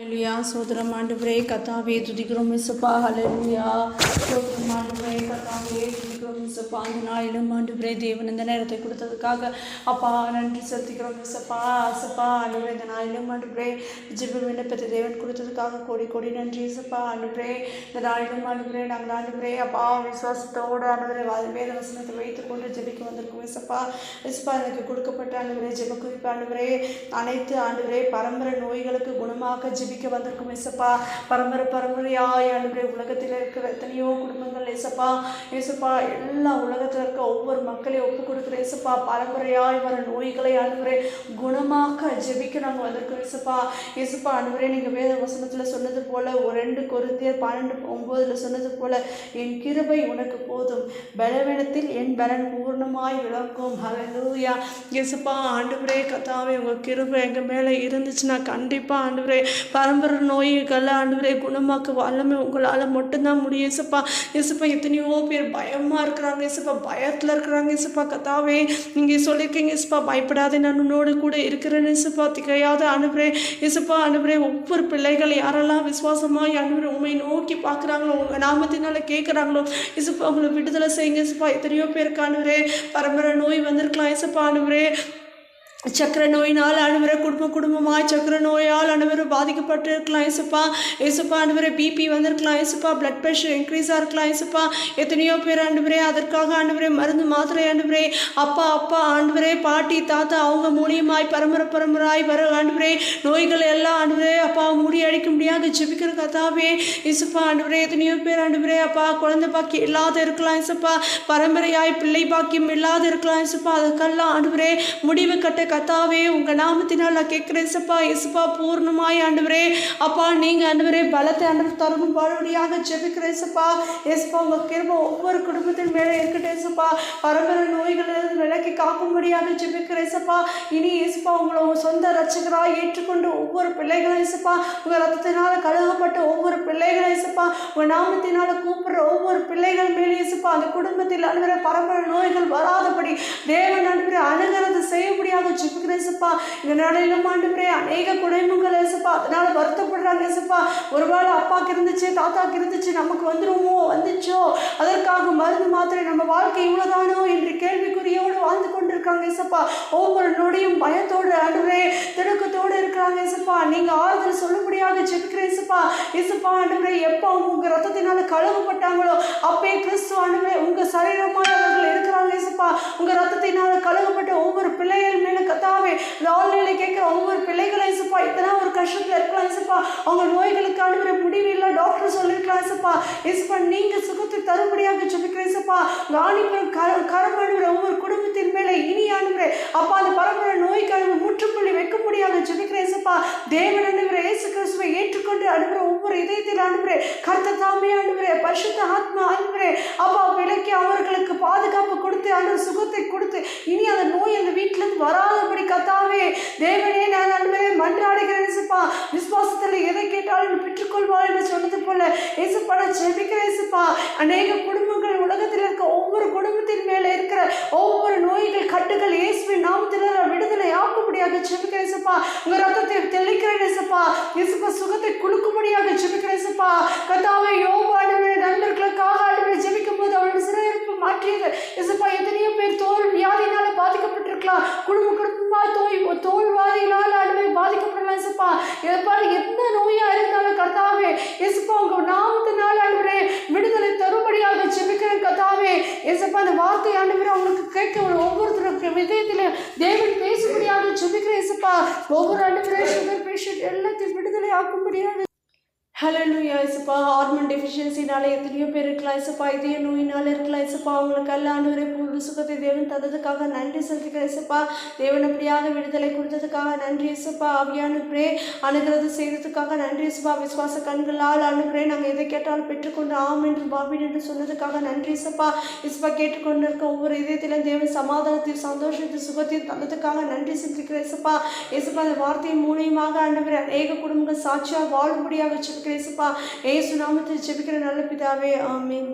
Hallelujah சோதரம் ஆண்டு பிரே கத்தாவே துதிக்கிறோம் மிஸ்ஸப்பா ஹலெலுயா சோதரம் ஆண்டு பிரே கத்தாவே செலுத்துகிறோம் சப்பா அந்த நாளிலும் ஆண்டவரே தேவன் இந்த நேரத்தை கொடுத்ததுக்காக. அப்பா நன்றி செலுத்திக்கிறோம் சப்பா சப்பா ஆண்டவரே இந்த நாளிலும் ஆண்டவரே ஜெப விண்ணப்பத்தை தேவன் கொடுத்ததுக்காக கோடி கோடி நன்றி இசப்பா ஆண்டவரே இந்த நாளிலும் ஆண்டவரே நாங்கள் ஆண்டவரே அப்பா விசுவாசத்தோடு ஆண்டவரே வா- வேத வசனத்தை வைத்துக்கொண்டு ஜெபிக்க வந்திருக்கோம் இசப்பா சப்பா எனக்கு கொடுக்கப்பட்ட ஆண்டவரே ஜெப குறிப்பு ஆண்டவரே அனைத்து ஆண்டுகளே பரம்பரை நோய்களுக்கு குணமாக ஜெபிக்க வந்திருக்கும் இசப்பா பரம்பரை பரம்பரையாய் ஆண்டவரே உலகத்தில் இருக்கிற எத்தனையோ குடும்பங்கள் இசப்பா இசப்பா எல்லா உலகத்தில் இருக்க ஒவ்வொரு மக்களையும் ஒப்பு கொடுக்குற இசப்பா பரம்பரையாய் வர நோய்களை ஆண்டவரே குணமாக்க ஜெபிக்க நாங்கள் வந்திருக்கிறோம் இசப்பா இசப்பா அனுவரே நீங்கள் வேத வசனத்தில் சொன்னது போல ஒரு ரெண்டு கொருந்தியர் பன்னெண்டு ஒம்போதில் சொன்னது போல என் கிருபை உனக்கு போதும். பலவீனத்தில் என் பலன் பூர்ணமாய் விளக்கும் ஹalleluya இயேசுப்பா ஆண்டுபுரே கத்தாவே உங்கள் கிருபை எங்கள் மேலே இருந்துச்சுன்னா கண்டிப்பாக ஆண்டுபுரே பரம்பரை நோய்களை ஆண்டுபுரே குணமாக்க வல்லமை உங்களால் மட்டும்தான் முடியும் இயேசுப்பா. இயேசுப்பா எத்தனையோ பேர் பயமாக இருக்கிறாங்க இயேசுப்பா பயத்தில் இருக்கிறாங்க இயேசுப்பா கத்தாவே நீங்கள் சொல்லியிருக்கீங்க இயேசுப்பா பயப்படாதே நான் உன்னோடு கூட இருக்கிறேன்னு இயேசுப்பா திகையாத அனுப்புகிறேன் இயேசுப்பா அனுப்புகிறேன் ஒவ்வொரு பிள்ளைகள் யாரெல்லாம் விசுவாசமாக அனுப்புகிற உண்மை நோக்கி பார்க்குறாங்களோ உங்கள் நாமத்தினால கேட்குறாங்களோ இசுப்பா அவங்களை விடுதலை செய்யுங்க இயேசுப்பா எத்தனையோ பேருக்கு அனுப்புகிறேன் பரம்பரை நோய் வந்திருக்கலாம் இயேசுப்பா அனுப்புகிறேன் சக்கர நோயினால் அனுவரை குடும்ப குடும்பமாய் சக்கர நோயால் அனுவரை பாதிக்கப்பட்டு இருக்கலாம் ஏசுப்பா. ஏசுப்பா அனுவரை பிபி வந்திருக்கலாம் ஏசுப்பா. பிளட் ப்ரெஷர் இன்க்ரீஸாக இருக்கலாம் ஏசுப்பா. எத்தனையோ பேர் ஆண்டுவரே அதற்காக ஆண்டுவரே மருந்து மாத்திரை ஆண்டுவரே அப்பா அப்பா ஆண்டுவரே பாட்டி தாத்தா அவங்க மூலியமாய் பரம்பரை பரம்பராய் வர ஆண்டுவரே நோய்கள் எல்லாம் ஆண்டுவரே அப்பா மூடி அடிக்க முடியாது. ஜெபிக்கிற கதாவே இசுப்பா ஆண்டுவரே எத்தனையோ பேர் ஆண்டுவரே அப்பா குழந்தை பாக்கி இல்லாத இருக்கலாம் இசுப்பா பரம்பரையாய் பிள்ளை பாக்கியம் இல்லாத இருக்கலாம் இசுப்பா அதுக்கெல்லாம் ஆண்டுவரே முடிவு கட்ட கத்தாவே உங்கள் நாமத்தினால் நான் கேட்குறேன் இசப்பா இசப்பா பூர்ணமாய் ஆண்டவரே. அப்பா நீங்கள் ஆண்டவரே பலத்தை ஆண்டவர் தரணும் பழுபடியாக ஜெபிக்கிறேன் இசப்பா இசப்பா உங்கள் கிருப ஒவ்வொரு குடும்பத்தின் மேலே இருக்கட்டும் இசப்பா பரம்பரை நோய்களிலிருந்து விலக்கி காக்கும்படியாக ஜெபிக்கிறேன் இசப்பா இனி இசப்பா உங்களை உங்கள் சொந்த ரட்சகராக ஏற்றுக்கொண்டு ஒவ்வொரு பிள்ளைகளும் இசப்பா உங்கள் ரத்தத்தினால் கழுகப்பட்ட ஒவ்வொரு உன் இசப்பா நாமத்தினால் கூப்பிடுற ஒவ்வொரு பிள்ளைகள் மேலே இசப்பா அந்த குடும்பத்தில் அணுகிற பரம்பரை நோய்கள் வராதபடி தேவன் அனுப்பிற அணுகிறது செய்யப்படியாக முடியாத இசப்பா இந்த நாளிலும் ஆண்டுகிறே அநேக குடும்பங்கள் இசப்பா அதனால வருத்தப்படுறாங்க இசப்பா ஒருவேளை அப்பாக்கு இருந்துச்சு தாத்தாக்கு இருந்துச்சு நமக்கு வந்துருமோ? வந்துச்சோ? அதற்காக மருந்து மாத்திரை நம்ம வாழ்க்கை இவ்வளோதானோ என்று கேள்விக்குறியோடு வாழ்ந்து கொண்டிருக்காங்க இசப்பா ஒவ்வொரு நொடியும் பயத்தோடு ஆண்டுகிறே திடுக்கத்தோடு இருக்கிறாங்க இசப்பா நீங்கள் உங்களுக்காக சொல்லும்படியாக ஜெபிக்கிறேன் இசுப்பா இசப்பா எப்போ உங்க ரத்தத்தினால கழுவப்பட்டாங்களோ அப்பே கிறிஸ்து ஆண்டுகிறே உங்க சரீரமாய் அவர்கள் இருக்கிறாங்க இசுப்பா உங்க ரத்தத்தினால கழுவப்பட்ட ஒவ்வொரு பிள்ளைகள் மேல கத்தாவே இந்த ஆன்லைன்ல ஒவ்வொரு பிள்ளைகளை இசுப்பா இத்தனை ஒரு கஷ்டத்துல இருக்கலாம் இசுப்பா அவங்க நோய்களுக்கு அனுப்புற முடிவு இல்லை டாக்டர் சொல்லியிருக்கலாம் இசுப்பா இசுப்பா நீங்க சுகத்தை தரும்படியாக ஜெபிக்கிறேன் இசுப்பா காணிபுரம் கர கரம் அனுப்புற ஒவ்வொரு குடும்பத்தின் மேலே இனி அனுப்புற அப்பா அந்த பரம்பரை நோய்க்கு அனுப்பு முற்றுப்புள்ளி முடியாத ஜெபிக்கிறேன் இசுப்பா தேவன் கொண்டு அனுப்புற ஒவ்வொரு இதயத்தில் அனுப்புற கர்த்த தாமே அனுப்புற பரிசுத்த ஆத்மா அனுப்புற அப்பா விலக்கி அவர்களுக்கு பாதுகாப்பு கொடுத்து அந்த சுகத்தை கொடுத்து இனி அந்த நோய் அந்த வீட்டுல இருந்து வராதபடி கத்தாவே தேவனே நான் அன்பரே மன்றாடுகிறேன் இயேசுப்பா. விசுவாசத்தில் எதை கேட்டாலும் பெற்றுக்கொள்வாள் என்று சொன்னது போல இயேசுப்பா நான் ஜெபிக்கிறேன் இயேசுப்பா. அநேக குடும்பங்கள் உலகத்தில் இருக்க ஒவ்வொரு குடும்பத்தின் மேலே இருக்கிற ஒவ்வொரு நோய்கள் கட்டுகள் இயேசுவின் நாமத்தில் நான் விடுதலை ஆக்கும்படியாக ஜெபிக்கிறேன் இயேசுப்பா. உங்க ரத்தத்தை தெளிக்கிறேன் இயேசுப்பா. இயேசுப்பா சுகத்தை கொடுக்கும்படியாக ஜெபிக்கிறேன் இயேசுப்பா. கத்தாவை யோபாடுவே நண்பர்களுக்காக ஆண்டவரை ஜெபிக்கும் போது அவருடைய சிறையிருப்பு மாற்றியது. இயேசுப்பா எத்தனையோ பேர் தோல் வியாதினால பாதிக்கப்பட்டிருக்கலாம். குடும்ப குடும்பமா தோய் தோல்வாதியினால் ஆண்டவரை பாதிக்கப்படலாம் இயேசுப்பா. எப்பா எந்த நோயா இருந்தாலும் கத்தாவே இயேசுப்பா உங்க நாமத்தினால ஆண்டவரே விடுதலை தரும்படியாக ஜெபிக்கிறேன் கத்தாவே. இயேசுப்பா அந்த வார்த்தை ஆண்டவரே அவங்களுக்கு கேட்க ஒவ்வொரு ஒவ்வொருத்தருக்கு இதயத்தில் தேவன் பேசும்படியாக ஜெபிக்கிறேன் இயேசுப்பா. ஒவ்வொரு ஆண்டவரே சுகர் பேஷண்ட் எல்லாத்தையும் விடுதலை ஆக்கும்படியாக ஹலோ லூயா இசப்பா ஹார்மோன் டெஃபிஷியன்சினால எத்தனையோ பேர் இருக்கலாம் இசப்பா இதய நோயினால இருக்கலாம் இசப்பா அவங்களுக்கு எல்லாம் புது சுகத்தை தேவன் தந்ததுக்காக நன்றி செலுத்திக்கிறேன் இசப்பா தேவன் அப்படியாக விடுதலை கொடுத்ததுக்காக நன்றி இசப்பா பிரே அனுகிறது செய்ததுக்காக நன்றி இசப்பா விசுவாச கண்களால் அனுப்புறே நாங்கள் எதை கேட்டாலும் பெற்றுக்கொண்டு ஆம் என்று பாபின் என்று சொன்னதுக்காக நன்றி இசப்பா இசப்பா கேட்டுக்கொண்டு இருக்க ஒவ்வொரு இதயத்திலும் தேவன் சமாதானத்தையும் சந்தோஷத்தையும் சுகத்தையும் தந்ததுக்காக நன்றி செலுத்திக்கிற இசப்பா இசப்பா அந்த வார்த்தையின் மூலியமாக ஆண்டவரே அநேக குடும்பங்கள் சாட்சியாக வாழும்படியாக வச்சிருக்கிறேன் பேசுப்பா ஏசு நாமத்தில் ஜெபிக்கிற நல்ல பிதாவே ஆமீன்.